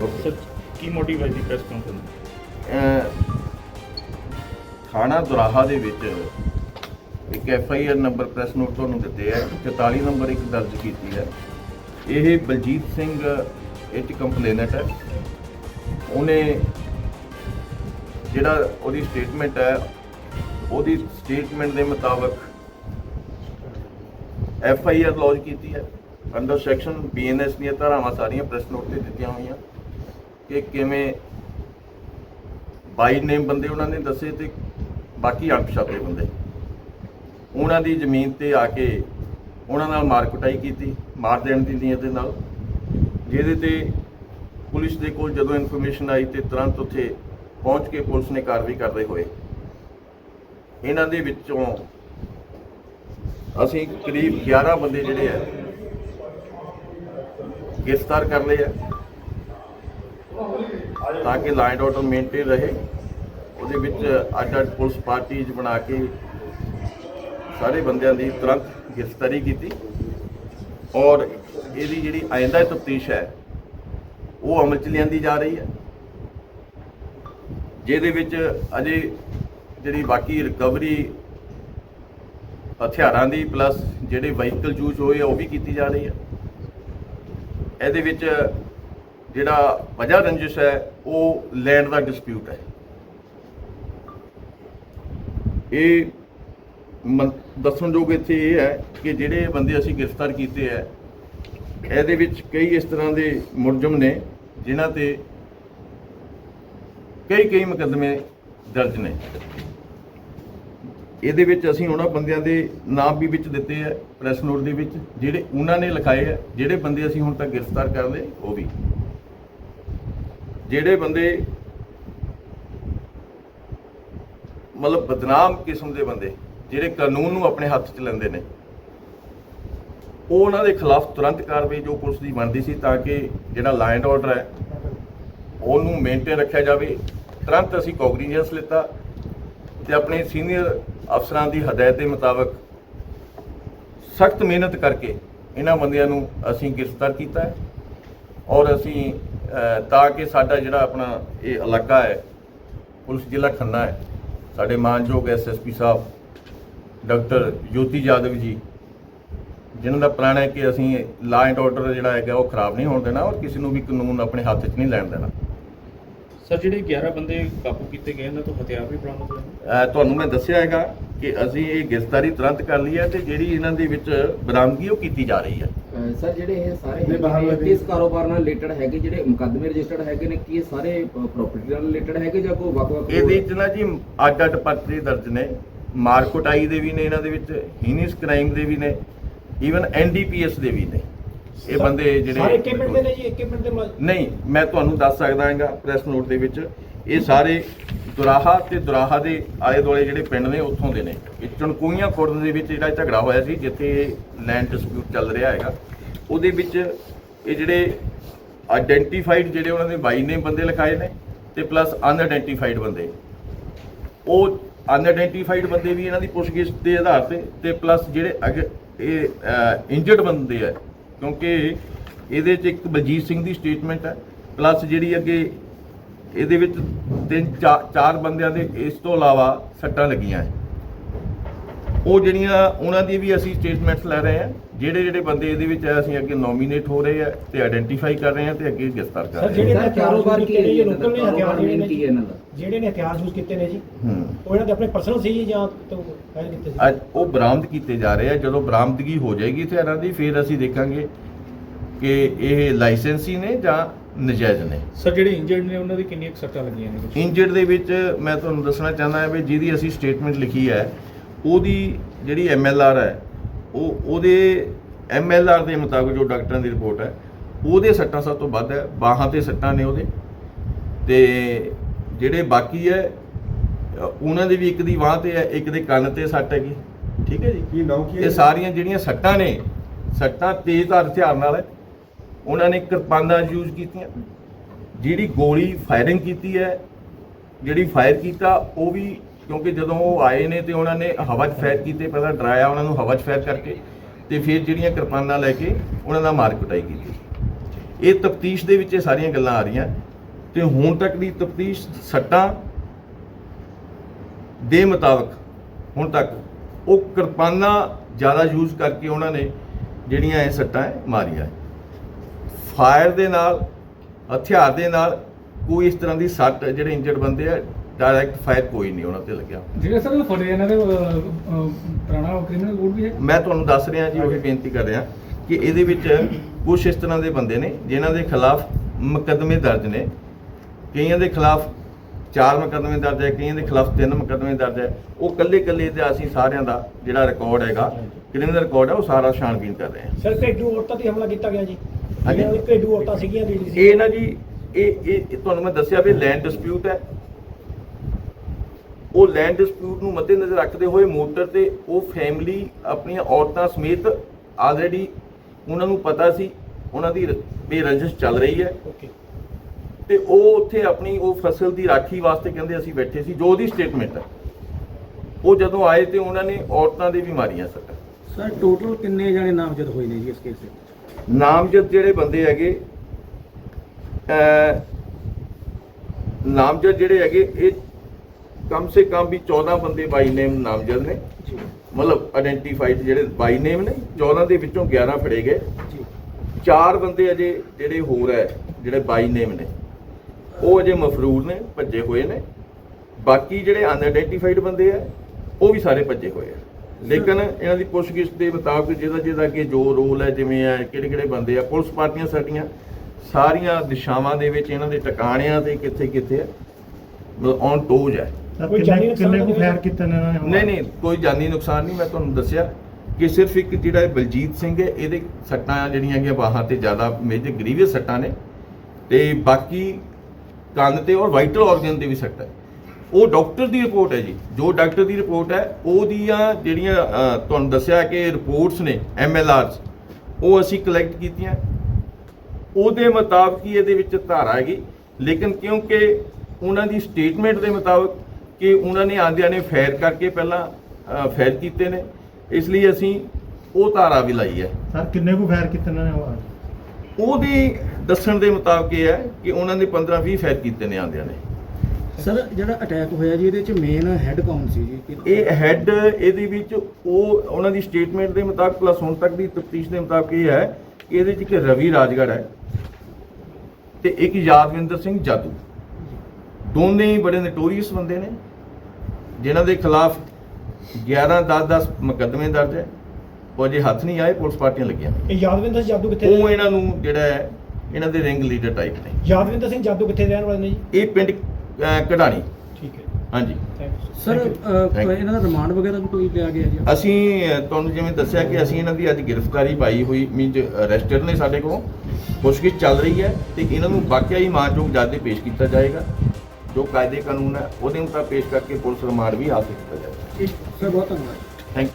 Sir ਕੀ motive ਹੈ ਜੀ press conference ਅਹ ਥਾਣਾ ਦੁਰਾਹਾ ਦੇ ਵਿੱਚ ਇੱਕ F I R number press note ਤੁਹਾਨੂੰ ਦਿੱਤੇ ਹੈ 44 ਨੰਬਰ ਇੱਕ ਦਰਜ ਕੀਤੀ ਹੈ। ਇਹ ਬਲਜੀਤ ਸਿੰਘ ਇਹ 'ਚ ਕੰਪਲੇਨਟ ਹੈ। ਉਹਨੇ ਜਿਹੜਾ ਉਹਦੀ ਸਟੇਟਮੈਂਟ ਹੈ ਉਹਦੀ ਸਟੇਟਮੈਂਟ ਦੇ ਮੁਤਾਬਕ ਐਫ ਆਈ ਆਰ ਲੌਜ ਕੀਤੀ ਹੈ। ਅੰਡਰ ਸੈਕਸ਼ਨ ਬੀਐਨਐਸ ਦੀਆਂ ਧਾਰਾਵਾਂ ਸਾਰੀਆਂ ਪ੍ਰੈਸ ਨੋਟ ਤੇ ਦਿੱਤੀਆਂ ਹੋਈਆਂ। ਕਿ ਕਿਵੇਂ ਬਾਈ ਨੇਮ ਬੰਦੇ ਉਹਨਾਂ ਨੇ ਦੱਸੇ ਤੇ ਬਾਕੀ ਅਣਪਛਾਤੇ ਬੰਦੇ। ਉਹਨਾਂ ਦੀ ਜ਼ਮੀਨ ਤੇ ਆ ਕੇ ਉਹਨਾਂ ਨਾਲ ਮਾਰ ਕੁਟਾਈ ਕੀਤੀ, ਮਾਰ ਦੇਣ ਦੀ ਨੀਅਤ ਦੇ ਨਾਲ। ਜਿਹਦੇ ਤੇ ਪੁਲਿਸ ਦੇ ਕੋਲ ਜਦੋਂ ਇਨਫੋਰਮੇਸ਼ਨ ਆਈ ਤੇ ਤੁਰੰਤ ਉੱਥੇ ਪਹੁੰਚ ਕੇ ਪੁਲਿਸ ਨੇ ਕਾਰਵਾਈ ਕਰਦੇ ਹੋਏ। ਇਹਨਾਂ ਦੇ ਵਿੱਚੋਂ ਅਸੀਂ ਕਰੀਬ 11 ਬੰਦੇ ਜਿਹੜੇ ਆ ਗ੍ਰਿਫਤਾਰ ਕਰ ਲਏ ਆ। ਤਾਂ ਕਿ ਲਾਈਨ ਆਰਡਰ ਮੇਨਟੇਨ ਰਹੇ। ਉਹਦੇ ਵਿੱਚ ਅੱਡ ਅੱਡ ਪੁਲਿਸ ਪਾਰਟੀਜ਼ ਬਣਾ ਕੇ ਸਾਰੇ ਬੰਦਿਆਂ ਦੀ ਤੁਰੰਤ ਗ੍ਰਿਫਤਾਰੀ ਕੀਤੀ। ਔਰ ਇਹਦੀ ਜਿਹੜੀ ਆਇੰਦਾ ਤਫਤੀਸ਼ ਹੈ, ਉਹ ਅਮਲ ਚ ਲਿਆਂਦੀ ਜਾ ਰਹੀ ਹੈ। ਜਿਹਦੇ ਵਿੱਚ ਅਜੇ ਜਿਹੜੀ ਬਾਕੀ ਰਿਕਵਰੀ ਹਥਿਆਰਾਂ ਦੀ ਪਲੱਸ ਜਿਹੜੇ ਵਹੀਕਲ ਯੂਜ਼ ਹੋਏ ਆ, ਉਹ ਵੀ ਕੀਤੀ ਜਾ ਰਹੀ ਹੈ। ਇਹਦੇ ਵਿੱਚ ਜਿਹੜਾ ਵਜ੍ਹਾ ਰੰਜਿਸ਼ ਹੈ, ਉਹ ਲੈਂਡ ਦਾ ਡਿਸਪਿਊਟ ਹੈ। ਇਹ ਮਨ- ਦੱਸਣਯੋਗ ਇੱਥੇ ਇਹ ਹੈ ਕਿ ਜਿਹੜੇ ਬੰਦੇ ਅਸੀਂ ਗ੍ਰਿਫਤਾਰ ਕੀਤੇ ਹੈ, ਇਹਦੇ ਵਿੱਚ ਕਈ ਇਸ ਤਰ੍ਹਾਂ ਦੇ ਮੁਲਜ਼ਮ ਨੇ, ਜਿਨ੍ਹਾਂ ਤੇ ਕਈ ਕਈ ਮੁਕੱਦਮੇ ਦਰਜ ਨੇ। ਇਹਦੇ ਵਿੱਚ ਅਸੀਂ ਉਹਨਾਂ ਬੰਦਿਆਂ ਦੇ ਨਾਮ ਵੀ ਵਿੱਚ ਦਿੱਤੇ ਹੈ ਪ੍ਰੈਸ ਨੋਟ ਦੇ ਵਿੱਚ, ਜਿਹੜੇ ਉਹਨਾਂ ਨੇ ਲਿਖਾਏ ਹੈ, ਜਿਹੜੇ ਬੰਦੇ ਅਸੀਂ ਹੁਣ ਤੱਕ ਗ੍ਰਿਫਤਾਰ ਕਰ ਲਏ, ਉਹ ਵੀ। ਜਿਹੜੇ ਬੰਦੇ ਮਤਲਬ ਬਦਨਾਮ ਕਿਸਮ ਦੇ ਬੰਦੇ, ਜਿਹੜੇ ਕਾਨੂੰਨ ਨੂੰ ਆਪਣੇ ਹੱਥ 'ਚ ਲੈਂਦੇ ਨੇ, ਉਹ ਉਹਨਾਂ ਦੇ ਖਿਲਾਫ ਤੁਰੰਤ ਕਾਰਵਾਈ ਜੋ ਪੁਲਿਸ ਦੀ ਬਣਦੀ ਸੀ ਤਾਂ ਕਿ ਜਿਹੜਾ ਲਾਈਨ ਆਰਡਰ ਹੈ, ਉਹਨੂੰ ਮੇਨਟੇਨ ਰੱਖਿਆ ਜਾਵੇ। ਤੁਰੰਤ ਅਸੀਂ ਕੋਗਨੀਜੈਂਸ ਲਿੱਤਾ ਤੇ ਆਪਣੇ ਸੀਨੀਅਰ ਅਫਸਰਾਂ ਦੀ ਹਦਾਇਤ ਦੇ ਮੁਤਾਬਕ ਸਖਤ ਮਿਹਨਤ ਕਰਕੇ ਇਹਨਾਂ ਬੰਦਿਆਂ ਨੂੰ ਅਸੀਂ ਗ੍ਰਿਫਤਾਰ ਕੀਤਾ ਔਰ ਅਸੀਂ ਤਾਂ ਕਿ ਸਾਡਾ ਜਿਹੜਾ ਆਪਣਾ ਇਹ ਇਲਾਕਾ ਹੈ ਪੁਲਿਸ ਜ਼ਿਲ੍ਹਾ ਖੰਨਾ ਹੈ ਸਾਡੇ ਮਾਨਯੋਗ ਐਸਐਸਪੀ ਸਾਹਿਬ ਡਾਕਟਰ ਜੋਤੀ ਜਾਦਵ ਜੀ ਜਿਨ੍ਹਾਂ ਦਾ ਪਲਾਨ ਹੈ ਕਿ ਅਸੀਂ ਲਾ ਐਂਡ ਆਰਡਰ ਜਿਹੜਾ ਹੈਗਾ ਉਹ ਖਰਾਬ ਨਹੀਂ ਹੋਣ ਦੇਣਾ ਔਰ ਕਿਸੇ ਨੂੰ ਵੀ ਕਾਨੂੰਨ ਆਪਣੇ ਹੱਥ 'ਚ ਨਹੀਂ ਲੈਣ ਦੇਣਾ। ਸਰ ਜਿਹੜੇ 11 ਬੰਦੇ ਕਾਬੂ ਕੀਤੇ ਗਏ ਇਹਨਾਂ ਤੋਂ ਹਥਿਆਰ ਵੀ ਬਰਾਮਦ ਹੋਏ ਤੁਹਾਨੂੰ ਮੈਂ ਦੱਸਿਆ ਹੈਗਾ ਕਿ ਅਸੀਂ ਇਹ ਗ੍ਰਿਫਤਾਰੀ ਤੁਰੰਤ ਕਰ ਲਈ ਹੈ ਤੇ ਜਿਹੜੀ ਇਹਨਾਂ ਦੇ ਵਿੱਚ ਬਰਾਮਦਗੀ ਉਹ ਕੀਤੀ ਜਾ ਰਹੀ ਹੈ। ਸਰ ਜਿਹੜੇ ਇਹ ਸਾਰੇ। ਕਿਸ ਕਾਰੋਬਾਰ ਨਾਲ ਰਿਲੇਟਡ ਹੈਗੇ ਜਿਹੜੇ ਮੁਕੱਦਮੇ ਰਜਿਸਟਰਡ ਹੈਗੇ ਨੇ ਕੀ ਇਹ ਸਾਰੇ ਪ੍ਰਾਪਰਟੀ ਨਾਲ ਰਿਲੇਟਡ ਹੈਗੇ ਜਾਂ ਕੋਈ ਵੱਖ-ਵੱਖ ਇਹਦੇ ਵਿੱਚ ਨਾ ਜੀ ਅੱਡ ਅੱਡ ਪਰਚੇ ਦਰਜ ਨੇ। ਮਾਰ ਕੁਟਾਈ ਦੇ ਵੀ ਨੇ ਇਹਨਾਂ ਦੇ ਵਿੱਚ ਹੀਨਿਸ ਕ੍ਰਾਈਮ ਦੇ ਵੀ ਨੇ ਈਵਨ ਐਨਡੀਪੀਐਸ ਦੇ ਵੀ ਨੇ। ਇਹ ਬੰਦੇ ਜਿਹੜੇ ਸਾਰੇ ਇੱਕੇ ਦੇ ਨੇ ਜੀ ਇੱਕੇ ਪਿੰਡ ਦੇ? ਨਹੀਂ ਮੈਂ ਤੁਹਾਨੂੰ ਦੱਸ ਸਕਦਾ ਹਾਂਗਾ ਪ੍ਰੈਸ ਨੋਟ ਦੇ ਵਿੱਚ। ਇਹ ਸਾਰੇ ਦੁਰਾਹਾ ਤੇ ਦੁਰਾਹਾ ਦੇ ਆਲੇ ਦੁਆਲੇ ਜਿਹੜੇ ਪਿੰਡ ਨੇ ਉੱਥੋਂ ਦੇ ਨੇ। ਇਹ ਚਣਕੂਈਆਂ ਖੁਰਦ ਦੇ ਵਿੱਚ ਜਿਹੜਾ ਝਗੜਾ ਹੋਇਆ ਸੀ, ਜਿੱਥੇ ਲੈਂਡ ਡਿਸਪਿਊਟ ਚੱਲ ਰਿਹਾ ਹੈਗਾ, ਉਹਦੇ ਵਿੱਚ ਇਹ ਜਿਹੜੇ ਆਇਡੈਂਟੀਫਾਈਡ ਜਿਹੜੇ ਉਹਨਾਂ ਦੇ ਬਾਈ ਨੇ ਬੰਦੇ ਲਿਖਾਏ ਨੇ ਤੇ ਪਲੱਸ ਅਨਆਇਡੈਂਟੀਫਾਈਡ ਬੰਦੇ। ਉਹ ਅਨਆਇਡੈਂਟੀਫਾਈਡ ਬੰਦੇ ਵੀ ਇਹਨਾਂ ਦੀ ਪੁੱਛਗਿੱਛ ਦੇ ਆਧਾਰ ਤੇ ਤੇ ਪਲੱਸ ਜਿਹੜੇ ਅਗ- ਇਹ ਇੰਜਰਡ ਬੰਦੇ ਆ। ਕਿਉਂਕਿ ਇਹਦੇ ਚ ਇੱਕ ਬਲਜੀਤ ਸਿੰਘ ਦੀ ਸਟੇਟਮੈਂਟ ਹੈ ਪਲੱਸ ਜਿਹੜੀ ਅੱਗੇ ਇਹਦੇ ਵਿੱਚ ਤਿੰਨ ਚਾਰ ਬੰਦਿਆਂ ਦੇ ਇਸ ਤੋਂ ਇਲਾਵਾ ਸੱਟਾਂ ਲੱਗੀਆਂ ਹੈ ਉਹ ਜਿਹੜੀਆਂ ਉਹਨਾਂ ਦੀ ਵੀ ਅਸੀਂ ਸਟੇਟਮੈਂਟਸ ਲੈ ਰਹੇ ਹਾਂ ਜਿਹੜੇ ਜਿਹੜੇ ਬੰਦੇ ਇਹਦੇ ਵਿੱਚ ਅਸੀਂ ਅੱਗੇ ਨੋਮੀਨੇਟ ਹੋ ਰਹੇ ਆ ਤੇ ਆਇਡੈਂਟੀਫਾਈ ਕਰ ਰਹੇ ਆ ਤੇ ਅੱਗੇ ਗ੍ਰਿਫਤਾਰ ਕਰ ਰਹੇ ਜਿਹੜੇ ਕਾਰੋਬਾਰ ਕੀਤੇ ਨੇ, ਇਹਨਾਂ? ਲੋਕਲ ਨੇ ਹਥਿਆਰ ਕਾਰੋਬਾਰ ਜਿਹੜੇ ਨੇ ਕੀ ਹੈ ਇਹਨਾਂ ਦਾ? ਜਿਹੜੇ ਨੇ ਹਥਿਆਰ ਯੂਜ਼ ਕੀਤੇ ਨੇ ਜੀ ਹੂੰ। ਉਹ ਇਹਨਾਂ ਦੇ ਆਪਣੇ ਪਰਸਨਲ ਸੀ ਜਾਂ ਤੋਂ ਫਾਇਰ ਕੀਤੇ ਸੀ? ਅੱਜ ਉਹ ਬਰਾਮਦ ਕੀਤੇ ਜਾ ਰਹੇ ਆ ਜਦੋਂ ਬਰਾਮਦਗੀ ਹੋ ਜਾਏਗੀ ਹਥਿਆਰਾਂ ਦੀ ਫਿਰ ਅਸੀਂ ਦੇਖਾਂਗੇ ਕਿ ਇਹ ਲਾਇਸੈਂਸੀ ਨੇ ਜਾਂ ਨਜਾਇਜ਼ ਨੇ। ਸਰ ਜਿਹੜੇ ਇੰਜਰਡ ਨੇ ਉਹਨਾਂ ਦੀ ਕਿੰਨੀਆਂ ਕੁ ਸੱਟਾਂ ਲੱਗੀਆਂ ਨੇ ਕੁਛ? ਇੰਜਰਡ ਦੇ ਵਿੱਚ ਮੈਂ ਤੁਹਾਨੂੰ ਦੱਸਣਾ ਚਾਹੁੰਦਾ ਹਾਂ ਵੀ ਜਿਹਦੀ ਅਸੀਂ ਸਟੇਟਮੈਂਟ ਲਿਖੀ ਹੈ ਉਹਦੀ ਜਿਹੜੀ ਐਮਐਲਆਰ ਹੈ ਉਹ ਉਹਦੇ ਐਮਐਲਆਰ ਦੇ ਮੁਤਾਬਕ ਜੋ ਡਾਕਟਰਾਂ ਦੀ ਰਿਪੋਰਟ ਹੈ ਉਹਦੇ ਸੱਟਾਂ ਸਭ ਤੋਂ ਵੱਧ ਹੈ ਬਾਹਾਂ ਤੇ ਸੱਟਾਂ ਨੇ ਉਹਦੇ। ਤੇ ਜਿਹੜੇ ਬਾਕੀ ਹੈ ਉਹਨਾਂ ਦੀ ਵੀ ਇੱਕ ਦੀ ਬਾਹ ਤੇ ਹੈ ਇੱਕ ਦੇ ਕੰਨ ਤੇ ਸੱਟ ਹੈਗੀ। ਠੀਕ ਹੈ ਜੀ? ਇਹ ਸਾਰੀਆਂ ਜਿਹੜੀਆਂ ਸੱਟਾਂ ਨੇ ਸੱਟਾਂ ਤੇਜ਼ ਧਾਰ ਹਥਿਆਰ ਨਾਲ ਹੈ। ਉਹਨਾਂ ਨੇ ਕਿਰਪਾਨਾਂ ਯੂਜ਼ ਕੀਤੀਆਂ। ਜਿਹੜੀ ਗੋਲੀ ਫਾਇਰਿੰਗ ਕੀਤੀ ਹੈ, ਜਿਹੜੀ ਫਾਇਰ ਕੀਤਾ, ਉਹ ਵੀ ਕਿਉਂਕਿ ਜਦੋਂ ਉਹ ਆਏ ਨੇ ਤੇ ਉਹਨਾਂ ਨੇ ਹਵਾ 'ਚ ਫਾਇਰ ਕੀਤੇ, ਪਹਿਲਾਂ ਡਰਾਇਆ ਉਹਨਾਂ ਨੂੰ ਹਵਾ 'ਚ ਫਾਇਰ ਕਰਕੇ ਤੇ ਫਿਰ ਜਿਹੜੀਆਂ ਕਿਰਪਾਨਾਂ ਲੈ ਕੇ ਉਹਨਾਂ ਦਾ ਮਾਰ ਕੁਟਾਈ ਕੀਤੀ। ਇਹ ਤਫਤੀਸ਼ ਦੇ ਵਿੱਚ ਇਹ ਸਾਰੀਆਂ ਗੱਲਾਂ ਆ ਰਹੀਆਂ। ਤੇ ਹੁਣ ਤੱਕ ਦੀ ਤਫਤੀਸ਼ ਸੱਟਾਂ ਦੇ ਮੁਤਾਬਕ ਹੁਣ ਤੱਕ ਉਹ ਕਿਰਪਾਨਾਂ ਜ਼ਿਆਦਾ ਯੂਜ਼ ਕਰਕੇ ਉਹਨਾਂ ਨੇ ਜਿਹੜੀਆਂ ਇਹ ਸੱਟਾਂ ਮਾਰੀਆਂ। ਫਾਇਰ ਦੇ ਨਾਲ ਹਥਿਆਰ ਦੇ ਨਾਲ ਕੋਈ ਇਸ ਤਰ੍ਹਾਂ ਦੀ ਸੱਟ ਜਿਹੜੇ ਇੰਜਰਡ ਬੰਦੇ ਆ ਡਾਇਰੈਕਟ ਫਾਇਰ ਕੋਈ ਨਹੀਂ ਉਹਨਾਂ ਤੇ ਲੱਗਿਆ। ਜਿਹੜੇ ਸਰ ਫੜੇ ਇਹਨਾਂ ਦੇ ਪੁਰਾਣਾ ਕ੍ਰਿਮੀਨਲ ਕੋਡ ਵੀ ਹੈ? ਮੈਂ ਤੁਹਾਨੂੰ ਦੱਸ ਰਿਹਾ ਜੀ ਉਹੀ ਬੇਨਤੀ ਕਰ ਰਿਹਾ ਕਿ ਇਹਦੇ ਵਿੱਚ ਕੁਝ ਇਸ ਤਰ੍ਹਾਂ ਦੇ ਬੰਦੇ ਨੇ ਜਿਨ੍ਹਾਂ ਦੇ ਖਿਲਾਫ ਮੁਕੱਦਮੇ ਦਰਜ ਨੇ। ਕਈਆਂ ਦੇ ਖਿਲਾਫ ਚਾਰ ਮੁਕੱਦਮੇ ਦਰਜ ਹੈ ਕਈਆਂ ਦੇ ਖਿਲਾਫ ਤਿੰਨ ਮੁਕੱਦਮੇ ਦਰਜ ਹੈ। ਉਹ ਕੱਲੇ ਕੱਲੇ ਦੇ ਅਸੀਂ ਸਾਰਿਆਂ ਦਾ ਜਿਹੜਾ ਰਿਕਾਰਡ ਹੈਗਾ ਕ੍ਰਿਮੀਨਲ ਰਿਕਾਰਡ ਹੈ ਉਹ ਸਾਰਾ ਛਾਣਬੀਨ ਕਰ ਰਹੇ ਹਾਂ। ਸਰ ਘਰੇਲੂ ਔਰਤਾਂ ਤੇ ਹਮਲਾ ਕੀਤਾ ਗਿਆ ਜੀ। ਹਾਂਜੀ। ਘਰੇਲੂ ਔਰਤਾਂ ਸੀਗੀਆਂ ਲੇਡੀ ਸੀ। ਇਹ ਨਾ ਜੀ ਇਹ ਇਹ ਤੁਹਾਨੂੰ ਮੈਂ ਦੱਸਿਆ ਵੀ ਲੈਂਡ ਡਿਸਪਿਊਟ ਹੈ। ਉਹ ਲੈਂਡ ਡਿਸਪਿਊਟ ਨੂੰ ਮੱਦੇਨਜ਼ਰ ਰੱਖਦੇ ਹੋਏ ਮੋਟਰ ਤੇ ਉਹ ਫੈਮਿਲੀ ਆਪਣੀਆਂ ਔਰਤਾਂ ਸਮੇਤ ਆਲਰੇਡੀ ਉਹਨਾਂ ਨੂੰ ਪਤਾ ਸੀ ਉਹਨਾਂ ਦੀ ਰ- ਵੀ ਰੰਜਿਸ਼ ਚੱਲ ਰਹੀ ਹੈ। ਓਕੇ ਤੇ ਉਹ ਉੱਥੇ ਆਪਣੀ ਉਹ ਫਸਲ ਦੀ ਰਾਖੀ ਵਾਸਤੇ ਕਹਿੰਦੇ ਅਸੀਂ ਬੈਠੇ ਸੀ ਜੋ ਉਹਦੀ ਸਟੇਟਮੈਂਟ ਹੈ। ਉਹ ਜਦੋਂ ਆਏ ਤੇ ਉਹਨਾਂ ਨੇ ਔਰਤਾਂ ਦੇ ਵੀ ਮਾਰੀਆਂ ਸੱਟਾਂ। ਸਰ ਟੋਟਲ ਕਿੰਨੇ ਜਣੇ ਨਾਮਜ਼ਦ ਹੋਏ ਨੇ ਜੀ ਇਸ ਕੇਸ ਵਿੱਚ? ਨਾਮਜ਼ਦ ਜਿਹੜੇ ਬੰਦੇ ਹੈਗੇ ਅ ਨਾਮਜ਼ਦ ਜਿਹੜੇ ਹੈਗੇ ਇਹ ਕਮ ਸੇ ਕਮ ਵੀ 14 ਬੰਦੇ ਬਾਈ ਨੇਮ ਨਾਮਜ਼ਦ ਨੇ। ਜੀ। ਮਤਲਬ ਆਇਡੈਂਟੀਫਾਈਡ ਜਿਹੜੇ ਬਾਈ ਨੇਮ ਨੇ 14 ਦੇ ਵਿੱਚੋਂ 11 ਫੜੇ ਗਏ। ਜੀ। ਚਾਰ ਬੰਦੇ ਅਜੇ ਜਿਹੜੇ ਹੋਰ ਹੈ ਜਿਹੜੇ ਬਾਈ ਨੇਮ ਨੇ। ਉਹ ਅਜੇ ਮਫਰੂਰ ਨੇ ਭੱਜੇ ਹੋਏ ਨੇ। ਬਾਕੀ ਜਿਹੜੇ ਅਨਆਇਡੈਂਟੀਫਾਈਡ ਬੰਦੇ ਆ ਉਹ ਵੀ ਸਾਰੇ ਭੱਜੇ ਹੋਏ ਆ। ਲੇਕਿਨ ਇਹਨਾਂ ਦੀ ਪੁੱਛਗਿੱਛ ਦੇ ਮੁਤਾਬਕ ਜਿਹਦਾ ਜਿਹਦਾ ਕਿ ਜੋ ਰੋਲ ਹੈ ਜਿਵੇਂ ਆ ਕਿਹੜੇ ਕਿਹੜੇ ਬੰਦੇ ਆ ਪੁਲਿਸ ਪਾਰਟੀਆਂ ਸਾਡੀਆਂ ਸਾਰੀਆਂ ਦਿਸ਼ਾਵਾਂ ਦੇ ਵਿੱਚ ਇਹਨਾਂ ਦੇ ਟਿਕਾਣਿਆਂ ਤੇ ਕਿੱਥੇ ਕਿੱਥੇ ਆ ਮਤਲਬ ਔਨ ਟੋਜ ਹੈ ਕੋਈ ਜਾਨੀ ਨੁਕਸਾਨ ਕਿੰਨੇ ਕੁ ਹੋਇਆ? ਫਾਇਰ ਕੀਤੇ ਨੇ ਇਹਨਾਂ ਨੇ? ਨਹੀਂ ਨਹੀਂ ਕੋਈ ਜਾਨੀ ਨੁਕਸਾਨ ਨਹੀਂ ਮੈਂ ਤੁਹਾਨੂੰ ਦੱਸਿਆ ਕਿ ਸਿਰਫ ਇੱਕ ਜਿਹੜਾ ਇਹ ਬਲਜੀਤ ਸਿੰਘ ਹੈ ਇਹਦੇ ਸੱਟਾਂ ਜਿਹੜੀਆਂ ਹੈਗੀਆਂ ਬਾਹਾਂ ਤੇ ਜ਼ਿਆਦਾ ਮੇਜਰ ਗਰੀਵੀਅਸ ਸੱਟਾਂ ਨੇ। ਤੇ ਬਾਕੀ ਕੰਨ ਤੇ ਔਰ ਵਾਈਟਲ ਆਰਗਨ ਤੇ ਵੀ ਸੱਟ ਹੈ। ਉਹ ਡਾਕਟਰ ਦੀ ਰਿਪੋਰਟ ਹੈ ਜੀ। ਜੋ ਡਾਕਟਰ ਦੀ ਰਿਪੋਰਟ ਹੈ ਉਹਦੀਆਂ ਜਿਹੜੀਆਂ ਤੁਹਾਨੂੰ ਦੱਸਿਆ ਕਿ ਰਿਪੋਰਟਸ ਨੇ ਐਮਐਲਆਰਸ ਉਹ ਅਸੀਂ ਕਲੈਕਟ ਕੀਤੀਆਂ। ਉਹਦੇ ਮੁਤਾਬਕ ਹੀ ਇਹਦੇ ਵਿੱਚ ਧਾਰਾ ਹੈਗੀ। ਲੇਕਿਨ ਕਿਉਂਕਿ ਉਹਨਾਂ ਦੀ ਸਟੇਟਮੈਂਟ ਦੇ ਮੁਤਾਬਕ ਕਿ ਉਹਨਾਂ ਨੇ ਆਂਦਿਆਂ ਨੇ ਫਾਇਰ ਕਰਕੇ ਪਹਿਲਾਂ ਫਾਇਰ ਕੀਤੇ ਨੇ। ਇਸ ਲਈ ਅਸੀਂ ਉਹ ਧਾਰਾ ਵੀ ਲਾਈ ਹੈ। ਸਰ ਕਿੰਨੇ ਕੁ ਫਾਇਰ ਕੀਤੇ ਇਹਨਾਂ ਨੇ ਉਹ? ਉਹਦੀ ਦੱਸਣ ਦੇ ਮੁਤਾਬਕ ਇਹ ਹੈ ਕਿ ਉਹਨਾਂ ਨੇ 15 20 ਫਾਇਰ ਕੀਤੇ ਨੇ ਆਂਦਿਆਂ ਨੇ। ਸਰ ਜਿਹੜਾ ਅਟੈਕ ਹੋਇਆ ਜੀ ਇਹਦੇ ਵਿੱਚ ਮੇਨ ਹੈੱਡ ਕੌਣ ਸੀ ਜੀ? ਇਹ ਹੈੱਡ ਇਹਦੇ ਵਿੱਚ ਉਹ ਉਹਨਾਂ ਦੀ ਸਟੇਟਮੈਂਟ ਦੇ ਮੁਤਾਬਕ ਪਲੱਸ ਹੁਣ ਤੱਕ ਦੀ ਤਫਤੀਸ਼ ਦੇ ਮੁਤਾਬਕ ਇਹ ਹੈ ਕਿ ਇਹਦੇ 'ਚ ਇੱਕ ਰਵੀ ਰਾਜਗੜ੍ਹ ਹੈ ਤੇ ਇੱਕ ਯਾਦਵਿੰਦਰ ਸਿੰਘ ਜਾਦੂ। ਦੋਨੇ ਹੀ ਬੜੇ ਨਟੋਰੀਅਸ ਬੰਦੇ ਨੇ ਜਿਨ੍ਹਾਂ ਦੇ ਖਿਲਾਫ 11 10 10 ਮੁਕੱਦਮੇ ਦਰਜ ਹੈ। ਉਹ ਅਜੇ ਹੱਥ ਨਹੀਂ ਆਏ ਪੁਲਿਸ ਪਾਰਟੀਆਂ ਲੱਗੀਆਂ। ਇਹ ਯਾਦਵਿੰਦਰ ਜਾਦੂ ਕਿੱਥੇ ਉਹ ਇਹਨਾਂ ਨੂੰ ਜਿਹੜਾ ਹੈ ਇਹਨਾਂ ਦੇ ਰਿੰਗ ਲੀਡਰ ਟਾਈਪ ਨੇ। ਯਾਦਵਿੰਦਰ ਸਿੰਘ ਜਾਦੂ ਕਿੱਥੇ ਰਹਿਣ ਵਾਲੇ ਨੇ ਜੀ? ਇਹ ਪਿੰਡ ਅਹ, ਕਢਾਣੀ। ਠੀਕ ਹੈ। ਹਾਂਜੀ। Thank you sir Thank you. Ah, Thank you. ਇਹਨਾਂ ਦਾ ਰਿਮਾਂਡ ਵਗੈਰਾ ਵੀ ਕੋਈ ਲਿਆ ਗਿਆ ਜੀ? ਅਸੀਂ ਅਹ, ਤੁਹਾਨੂੰ ਜਿਵੇਂ ਦੱਸਿਆ ਕਿ ਅਸੀਂ ਇਹਨਾਂ ਦੀ ਅੱਜ ਗ੍ਰਿਫਤਾਰੀ ਪਾਈ ਹੋਈ ਮੀਨਜ ਅਰੈਸਟਡ ਨੇ ਸਾਡੇ ਕੋਲੋਂ। ਪੁੱਛਗਿੱਛ ਚੱਲ ਰਹੀ ਹੈ ਤੇ ਇਹਨਾਂ ਨੂੰ ਬਾਕਿਆ ਹੀ ਮਾਨਯੋਗ ਜੱਜ ਦੇ ਪੇਸ਼ ਕੀਤਾ ਜਾਏਗਾ। ਜੋ ਕਾਇਦੇ ਕਾਨੂੰਨ ਹੈ ਉਹਦੇ ਮੁਤਾਬਕ ਪੇਸ਼ ਕਰਕੇ ਪੁਲਿਸ ਰਿਮਾਂਡ ਵੀ ਹਾਸਲ ਕੀਤਾ ਜਾਏਗਾ। ਸਰ ਬਹੁਤ ਧੰਨਵਾਦ। ਥੈਂਕ